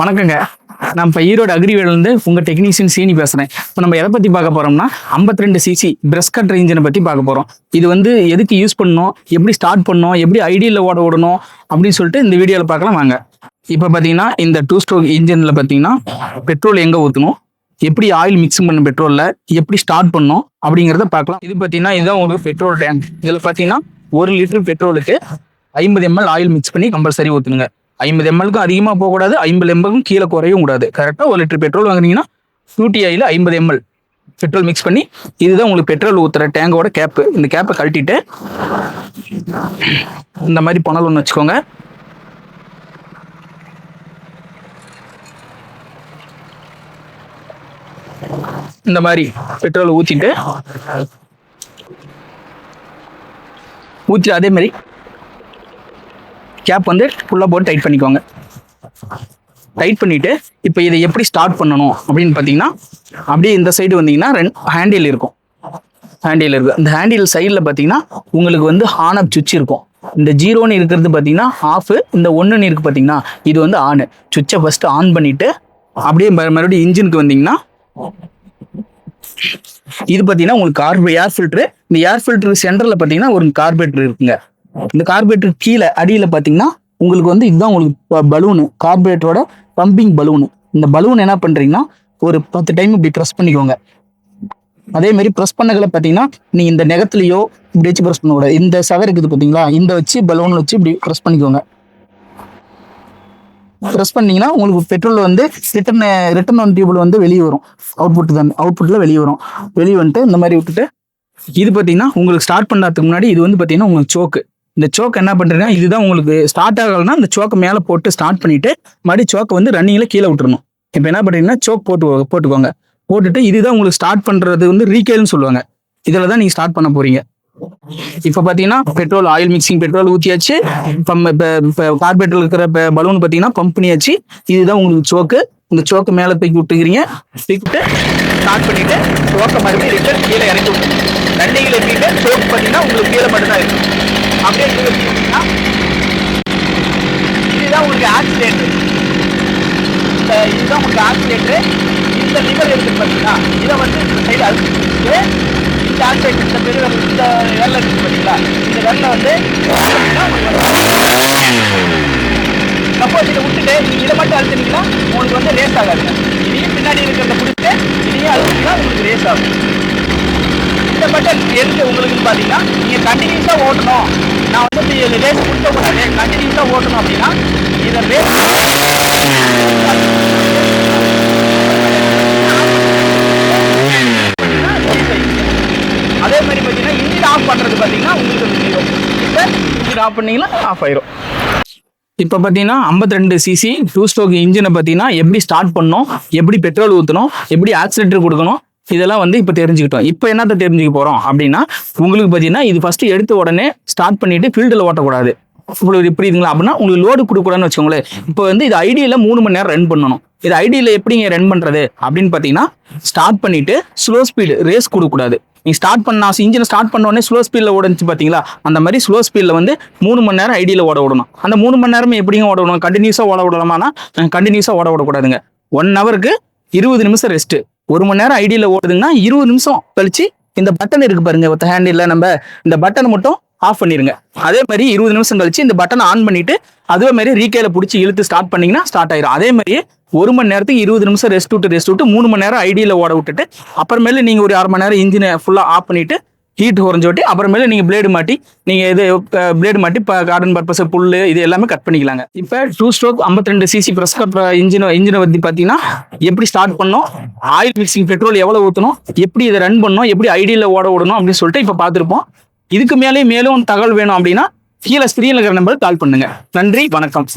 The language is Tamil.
வணக்கங்க. நான் இப்போ ஈரோடு அக்ரிவேலேருந்து உங்கள் டெக்னீஷியன் சீனி பேசுகிறேன் இப்போ நம்ம எதை பற்றி பார்க்க போகிறோம்னா 52 ரெண்டு சிசி பிரஷ் கட் இன்ஜினை பற்றி பார்க்க போகிறோம் இது வந்து எதுக்கு யூஸ் பண்ணணும் எப்படி ஸ்டார்ட் பண்ணணும் எப்படி ஐடியில் ஓட விடணும் அப்படின்னு சொல்லிட்டு இந்த வீடியோவில் பார்க்கலாம் வாங்க. இப்போ பார்த்தீங்கன்னா இந்த டூ ஸ்ட்ரோக் இன்ஜினில் பார்த்தீங்கன்னா பெட்ரோல் எங்கே ஊற்றணும் எப்படி ஆயில் மிக்ஸ் பண்ண பெட்ரோலில் எப்படி ஸ்டார்ட் பண்ணணும் அப்படிங்கிறத பார்க்கலாம். இது பார்த்தீங்கன்னா இதுதான் உங்களுக்கு பெட்ரோல் டேங்க் இதில் பார்த்தீங்கன்னா ஒரு லிட்டர் பெட்ரோலுக்கு ஐம்பது எம்எல் ஆயில் மிக்ஸ் பண்ணி கம்பல்சரி ஊற்றுனுங்க ஐம்பது எம்எல்க்கும் அதிகமாக போகக்கூடாது ஐம்பது எம்எல்க்கும் கீழே குறையவும் கூடாது. கரெக்டாக ஒரு லிட்டர் பெட்ரோல் வாங்குனீங்கன்னா ஃபியூட்டி ஆயில் ஐம்பது எம்எல் பெட்ரோல் மிக்ஸ் பண்ணி இதுதான் உங்களுக்கு பெட்ரோல் ஊற்றுற டேங்கோட கேப்பு இந்த கேப்பை கழட்டிட்டு இந்த மாதிரி புனல் ஒன்று வச்சுக்கோங்க. இந்த மாதிரி பெட்ரோல் ஊற்றிட்டு ஊற்றி அதே மாதிரி கேப் வந்து ஃபுல்லாக போட்டு டைட் பண்ணிக்கோங்க. டைட் பண்ணிவிட்டு இப்போ இதை எப்படி ஸ்டார்ட் பண்ணணும் அப்படின்னு பார்த்தீங்கன்னா அப்படியே இந்த சைடு வந்தீங்கன்னா ரெண்டு ஹேண்டில் இருக்கும். ஹேண்டில் இருக்கு. இந்த ஹேண்டில் சைடில் பார்த்தீங்கன்னா உங்களுக்கு வந்து ஆன் ஆஃப் சுவிட்ச் இருக்கும். இந்த ஜீரோன்னு இருக்கிறது பார்த்தீங்கன்னா ஆஃப் இந்த ஒன்றுன்னு இருக்கு பார்த்தீங்கன்னா இது வந்து ஆனு சுவிட்சை ஃபஸ்ட்டு ஆன் பண்ணிவிட்டு அப்படியே மறுபடியும் இன்ஜினுக்கு வந்தீங்கன்னா இது பார்த்தீங்கன்னா உங்களுக்கு கார்பு ஏர் ஃபில்ட்ரு இந்த ஏர் ஃபில்ட்ரு சென்டரில் பார்த்தீங்கன்னா ஒரு கார்பரேட்டர் இருக்குங்க. இந்த கார்பரேட்டர் கீழே அடியில் பார்த்தீங்கன்னா உங்களுக்கு வந்து இதுதான் உங்களுக்கு பலூனு கார்பரேட்டரோட பம்பிங் பலூனு இந்த பலூன் என்ன பண்ணுறீங்கன்னா ஒரு பத்து டைம் இப்படி ப்ரெஸ் பண்ணிக்கோங்க. அதே மாதிரி ப்ரெஸ் பண்ணகளை பார்த்தீங்கன்னா நீ இந்த நெகத்துலையோ இப்படி வச்சு ப்ரெஸ் பண்ணக்கூடாது. இந்த சகர் இருக்குது பார்த்தீங்களா இந்த வச்சு பலூன் வச்சு இப்படி ப்ரெஸ் பண்ணிக்கோங்க. ப்ரெஸ் பண்ணீங்கன்னா உங்களுக்கு பெட்ரோல் வந்து ரிட்டர்ன் ரிட்டர்ன் ஆன் டியூபிள் வந்து வெளியே வரும். அவுட்புட் தான் அவுட்புட்டில் வெளியே வரும். வெளியே வந்துட்டு இந்த மாதிரி விட்டுட்டு இது பார்த்தீங்கன்னா உங்களுக்கு ஸ்டார்ட் பண்ணுறதுக்கு முன்னாடி இது வந்து பார்த்தீங்கன்னா உங்களுக்கு சோக்கு இந்த சோக் என்ன பண்ணுறீங்கன்னா இதுதான் உங்களுக்கு ஸ்டார்ட் ஆகலைன்னா இந்த சோக்கை மேலே போட்டு ஸ்டார்ட் பண்ணிவிட்டு மறுபடியும் சோக்கை வந்து ரன்னிங்கில் கீழே விட்டுருணும் இப்போ என்ன பண்ணுறீங்கன்னா சோக் போட்டு போட்டுக்கோங்க. போட்டுட்டு இதுதான் உங்களுக்கு ஸ்டார்ட் பண்ணுறது வந்து ரீகேல்னு சொல்லுவாங்க. இதில் தான் நீங்கள் ஸ்டார்ட் பண்ண போகிறீங்க இப்போ பார்த்தீங்கன்னா பெட்ரோல் ஆயில் மிக்சிங் பெட்ரோல் ஊற்றியாச்சு பம் இப்போ கார்பெட்டில் இருக்கிற பலூன் பார்த்தீங்கன்னா பம்ப் பண்ணியாச்சு. இதுதான் உங்களுக்கு சோக்கு இந்த சோக்கு மேலே தூக்கி விட்டுக்கிறீங்க. தூக்கிட்டு ஸ்டார்ட் பண்ணிட்டு சோக்கை மறுபடியும் ரிட்டர்ன் கீழே இறக்கி விட்டு ரன்னிங்கில் சோக்கு பார்த்தீங்கன்னா உங்களுக்கு கீழே மட்டும்தான் இருக்கும். அப்படியே கீழே வச்சுக்கிட்டீங்கன்னா இதுதான் உங்களுக்கு ஆக்சிடென்ட் இந்த இதுதான் உங்களுக்கு ஆக்சிடென்ட் இந்த லிவர் இருக்கு பார்த்தீங்கன்னா இதை வந்து இந்த சைடு அழுத்திட்டு இந்த ஆக்சிடென்ட் இந்த பெரிய இந்த வெள்ளை இருக்கு பார்த்தீங்களா? இந்த வெள்ளை வந்து சப்போஸ் இதை விட்டுட்டு நீங்கள் இதை மட்டும் அழுத்தினீங்கன்னா உங்களுக்கு வந்து ரேஸ் ஆகாதுங்க. இதையும் பின்னாடி இருக்கிறத பிடிச்சிட்டு இதையும் அழுத்தினா உங்களுக்கு ரேஸ் ஆகும். இந்த பட்டன் உங்களுக்குன்னு பார்த்தீங்கன்னா நீங்கள் கண்டினியூஸாக ஓட்டணும். நான் வந்து ரேஸ் கொடுக்கக்கூடாது கண்டினியூஸாக ஓட்டணும் அப்படின்னா இதை ரேஸ் அதே மாதிரி பார்த்தீங்கன்னா இன்ஜின் ஆஃப் பண்ணுறது பார்த்தீங்கன்னா உங்களுக்கு ஜீரோ இப்போ இன்ஜின் ஆஃப் பண்ணீங்கன்னா ஆஃப் ஆயிரும். இப்போ பார்த்தீங்கன்னா 52 ரெண்டு சிசி டூ ஸ்ட்ரோக் இன்ஜினை பார்த்தீங்கன்னா எப்படி ஸ்டார்ட் பண்ணணும் எப்படி பெட்ரோல் ஊற்றணும் எப்படி ஆக்சிலேட்டர் கொடுக்கணும் இதெல்லாம் வந்து இப்போ தெரிஞ்சுக்கிட்டோம். இப்போ என்னத்த தெரிஞ்சுக்க போகிறோம் அப்படின்னா உங்களுக்கு பார்த்தீங்கன்னா இது ஃபஸ்ட்டு எடுத்த உடனே ஸ்டார்ட் பண்ணிட்டு ஃபீல்டில் ஓட்டக்கூடாது. உங்களுக்கு புரியுதுங்களா? அப்படின்னா உங்களுக்கு லோடு கொடுக்கூடாதுன்னு வச்சுக்கோங்களேன். இப்போ வந்து இது ஐடியில் மூணு மணி நேரம் ரன் பண்ணணும். இது ஐடியில் எப்படிங்க ரன் பண்ணுறது அப்படின்னு பார்த்தீங்கன்னா ஸ்டார்ட் பண்ணிட்டு ஸ்லோ ஸ்பீடு ரேஸ் கொடுக்கக்கூடாது. நீ ஸ்டார்ட் பண்ண இன்ஜினை ஸ்டார்ட் பண்ண உடனே ஸ்லோ ஸ்பீடில் ஓடுச்சு பார்த்தீங்களா அந்த மாதிரி ஸ்லோ ஸ்பீடில் வந்து மூணு மணி நேரம் ஐடியில் ஓட விடணும். அந்த மூணு மணி நேரமே எப்படிங்க ஓட விடணும்? கண்டினியூஸாக ஓட விடலாமானா கண்டினியூஸாக ஓட விடக்கூடாதுங்க. ஒன் ஹவருக்கு இருபது நிமிஷம் ரெஸ்ட்டு ஒரு மணி நேரம் ஐடியில் ஓடுதுங்கன்னா இருபது நிமிஷம் கழிச்சு இந்த பட்டன் இருக்கு பாருங்க ஒத்த ஹேண்டில் நம்ம இந்த பட்டனை மட்டும் ஆஃப் பண்ணிருங்க. அதே மாதிரி இருபது நிமிஷம் கழிச்சு இந்த பட்டனை ஆன் பண்ணிட்டு அதே மாதிரி ரீகேல பிடிச்சி இழுத்து ஸ்டார்ட் பண்ணீங்கன்னா ஸ்டார்ட் ஆயிரும். அதே மாதிரி ஒரு மணி நேரத்துக்கு இருபது நிமிஷம் ரெஸ்ட் விட்டு ரெஸ்ட் விட்டு மூணு மணி நேரம் ஐடியில் ஓட விட்டுட்டு அப்புறமேல நீங்கள் ஒரு அரை மணி நேரம் இன்ஜினை ஃபுல்லாக ஆஃப் பண்ணிட்டு ஹீட் குறைஞ்சு விட்டு அப்புறமேல நீங்க பிளேடு மாட்டி நீங்க இது பிளேடு மாட்டி இப்போ கார்டன் பர்பஸ் புல்லு இது எல்லாமே கட் பண்ணிக்கலாங்க. இப்போ டூ ஸ்ட்ரோக் 52 ரெண்டு சிசி ப்ரெஸ் இன்ஜின் இன்ஜினை பற்றி பார்த்தீங்கன்னா எப்படி ஸ்டார்ட் பண்ணணும் ஆயில் மிக்சிங் பெட்ரோல் எவ்வளோ ஊற்றணும் எப்படி இதை ரன் பண்ணோம் எப்படி ஐடியில் ஓட விடணும் அப்படின்னு சொல்லிட்டு இப்போ பார்த்துருப்போம் இதுக்கு மேலே மேலும் தகவல் வேணும் அப்படின்னா கீழே ஸ்க்ரீனில் இருக்கிற நம்பருக்கு கால் பண்ணுங்க. நன்றி வணக்கம்.